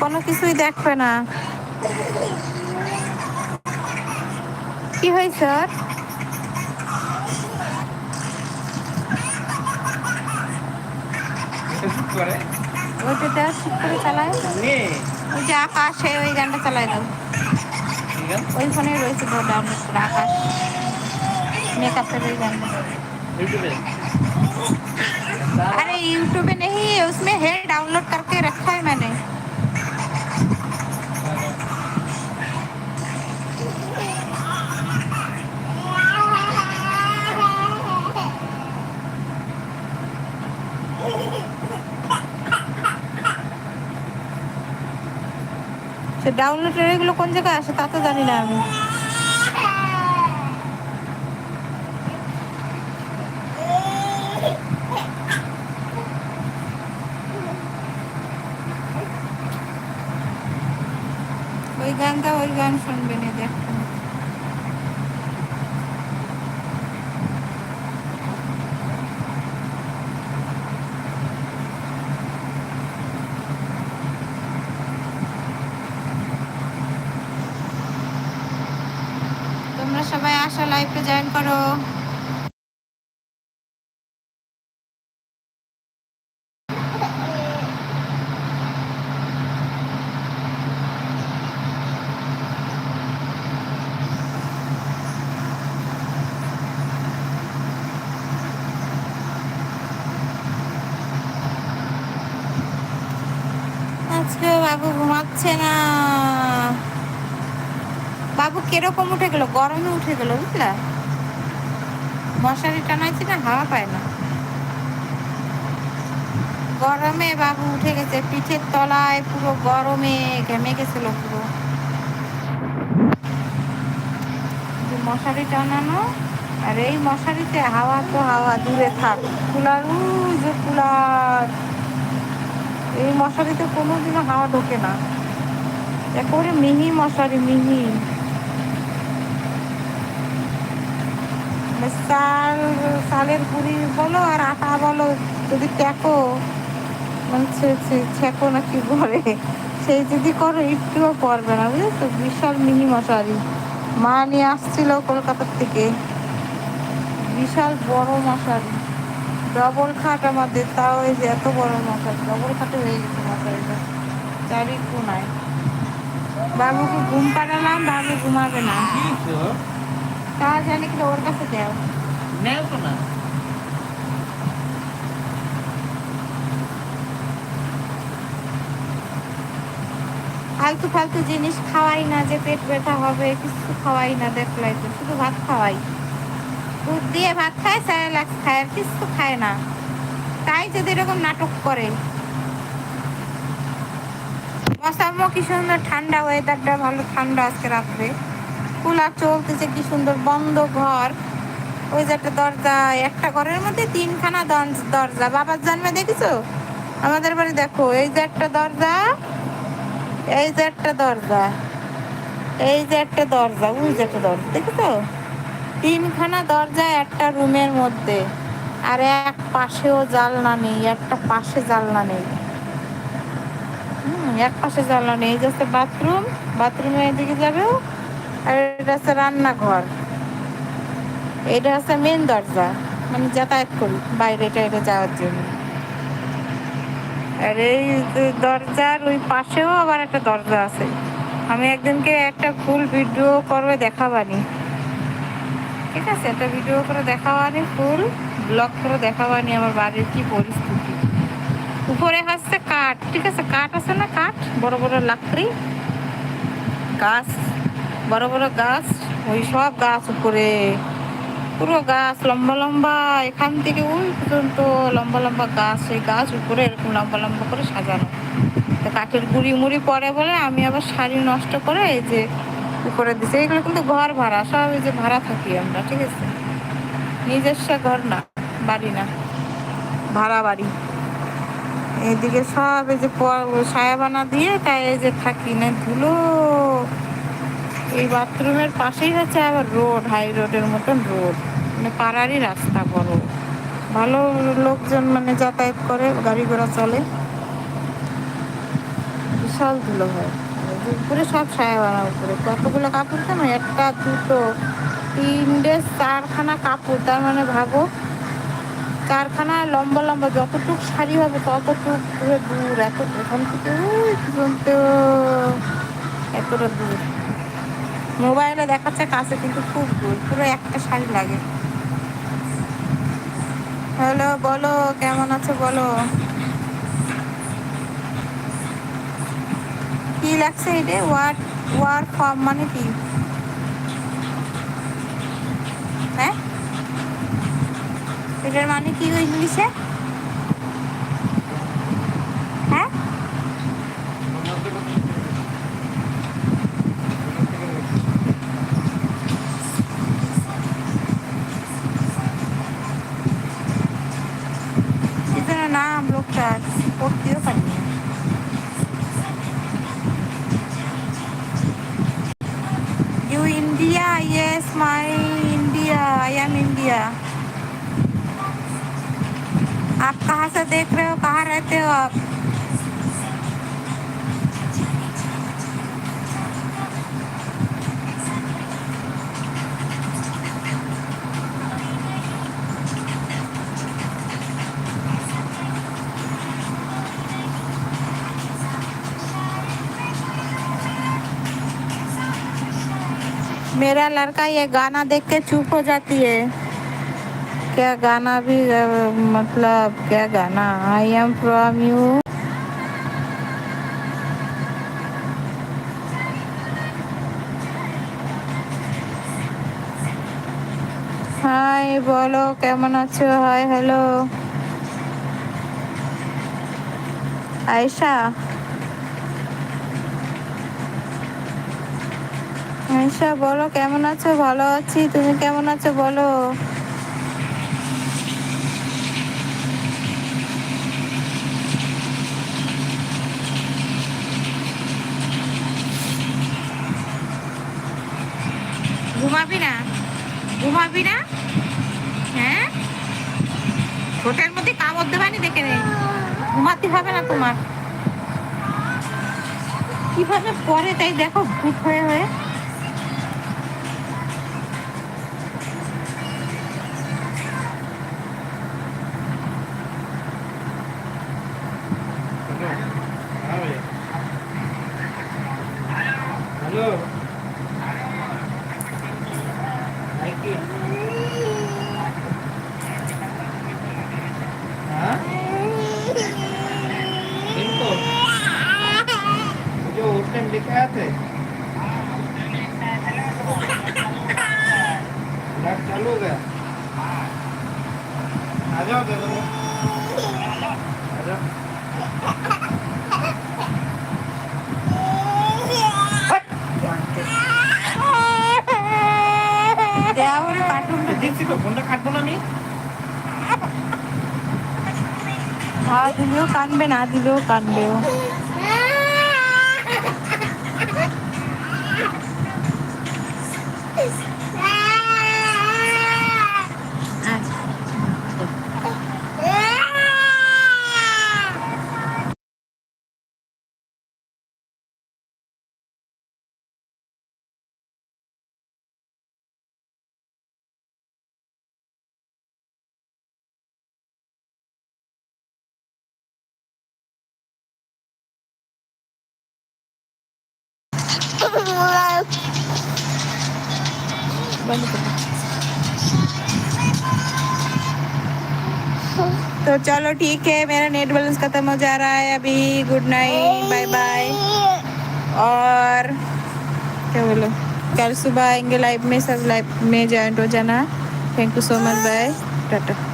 কোনো কিছুই দেখবে না কি হয়েছে ওর করে ওইটা দেওয়া ঠিক করে চালায় এমনি ওই যে আকাশে ওই গানটা চালাই দাও ঠিক আছে ওই ফোনে রয়েছে তো ডাউনলোড করে আকাশ मेकअप ওই গানটা ইউটিউবে अरे यूट्यूब में नहीं उसमें है डाउनलोड करके रखा है मैंने ডাউনলোডের এগুলো কোন জায়গায় আসে তা তো জানি না আমি। ওই গানটা ওই গান শুনবেন দেখো তোমরা সবাই আসো লাইভে জয়েন করো। আজকে বাবু ঘুমাচ্ছে না। বাবু কীরকম উঠে গেল? গরমে উঠে গেল, বুঝলা? মশারি টানাইছি না, হাওয়া পায় না। গরমে বাবু উঠে গেছে, পিঠের তলায় পুরো গরমে ঘেমে গেছিল পুরো। মশারি টানানো, আর এই মশারিতে হাওয়া তো হাওয়া, দূরে থাক। কুলার যে কুলার। এই মশারিতে কোনোদিনও হাওয়া ঢোকে না। একেবারে মিহি মশারি, মিহি। চাল চালের গুঁড়ি বলো আর আটা বলো, যদি টেকো মানে ছেঁকো না কি বলে সেই যদি করো, একটুও পড়বে না, বুঝেছ? বিশাল মিনি মশারি। মা নিয়ে আসছিল কলকাতার থেকে। বিশাল বড় মশারি। ডবল খাট আমাদের, তাও এই যে এত বড় মশারি। ডবল খাটে হয়ে গেছে মশারিটা। চারি কোনায় বাবুকে ঘুম পাড়ালাম, বাবু ঘুমাবে না। কি হইছে ওর? তা জানি ওর কাছে ফালতু ফালতু জিনিস খাওয়াই না যে পেট ব্যথা হবে কিছু খাওয়াই না দেখলাই তো শুধু ভাত খাওয়াই দুধ দিয়ে ভাত খায় স্যালাক্স খায়, আর কিছু খায় না তাই যদি এরকম নাটক করে মশামো কি সুন্দর ঠান্ডা ওয়েদারটা ভালো ঠান্ডা আজকে রাত্রে কুলার চলতেছে, কি সুন্দর বন্ধ ঘর। ওই যে একটা দরজা, একটা ঘরের মধ্যে তিনখানা দরজা। বাবার জন্মে দেখেছ? আমাদের বাড়ি দেখো, এই যে একটা দরজা, এই যে একটা দরজা, এই যে একটা দরজা, ওই যে একটা দরজা, দেখেছ? তিনখানা দরজা একটা রুমের মধ্যে, আর এক পাশেও জানলা নেই, একটা পাশে জানলা নেই। হুম, এক পাশে জানলা নেই, এই যে বাথরুম বাথরুমে এদিকে যাবেও আর এটা হচ্ছে রান্নাঘর। এটা হচ্ছে মেন দরজা। মানে যাতায়াত করি বাইরে টাইরে যাওয়ার জন্য। আর এই দরজার ওই পাশেও আবার একটা দরজা আছে। আমি একদিনকে একটা ফুল ভিডিও করবে দেখাবানি। ঠিক আছে? একটা ভিডিও করে দেখাবানি ফুল ব্লগ করে দেখাবানি আমার বাড়ির কি পরিস্থিতি। উপরে হচ্ছে কাঠ। ঠিক আছে? কাঠ আছে না কাঠ? বড় বড় লাকড়ি। গাছ। বড় বড় গাছ, ওই সব গাছ উপরে। পুরো গাছ লম্বা লম্বা, এখান থেকে ওই পর্যন্ত লম্বা লম্বা গাছ, সেই গাছ উপরে এরকম লম্বা লম্বা করে সাজানো। কাঠের গুড়ি মুড়ি পরে বলে আমি আবার শাড়ি নষ্ট করে এই যে উপরে দিছে। এগুলো কিন্তু ঘর ভাড়া, সব এই যে ভাড়া থাকি আমরা, ঠিক আছে? নিজস্ব ঘর না, বাড়ি না, ভাড়া বাড়ি। এদিকে সব এই যে সায়াবানা দিয়ে তাই এই যে থাকি, না ধুলো। এই বাথরুমের পাশেই হচ্ছে আবার রোড, হাই রোডের মতন রোড। মানে পাড়ারই রাস্তা বড়। ভালো লোকজন মানে যাতায়াত করে, গাড়ি ঘোড়া চলে। বিশাল ধুলো হয়। উপরে সব সায়া বানা উপরে। কতগুলো কাপড় কেন একটা, দুটো তিন তিনটে, চারখানা কাপড়। তার মানে ভাবো কারখানা লম্বা লম্বা, যতটুক শাড়ি হবে ততটুক পুরো দূর। এত এখান থেকে এতটা দূর। মোবাইলে দেখাচ্ছে কাছে, কিন্তু খুব দূর। পুরো একটা শাড়ি লাগে। হ্যালো, বলো, কেমন আছো বলো? কি লাগছে এটা ওয়ার্ড ওয়ার্ড ফর্ম মানে কি? হ্যাঁ? এটার মানে কি ইংলিশে? Am आप कहाँ से देख रहे हो? कहाँ रहते हो आप? मेरा लड़का ये गाना देख के चुप हो जाती है। क्या गाना भी अ, मतलब क्या गाना I am from you hi বলো কেমন আছো হাই হ্যালো আয়শা আয়শা বলো কেমন আছো ভালো আছি তুমি কেমন আছো বলো ঘুমাবি না? ঘুমাবি না? হ্যাঁ? ঠোঁটের মধ্যে কামড় দেবানি দেখে নেই ঘুমাতে হবে না তোমার। কীভাবে পরে তাই দেখো, ভূত হয়ে হয়ে। उस टाइम लेके आए थे लाइट चालू हो गया आ जाओ दे दो आ जाओ দেওয়ারে কার্টুনটা দেখছি তো ফোনটা কাটবো না আমি খাওয়া দিলেও কানবে না দিলেও কানবেও बंद तो चलो ठीक है, मेरा नेट बैलेंस खत्म हो जा रहा है अभी। गुड नाइट बाय बाय और क्या बोलो? कल सुबह आएँगे लाइव में, सब लाइव में ज्वाइंट हो जाना। Thank you so much bye tata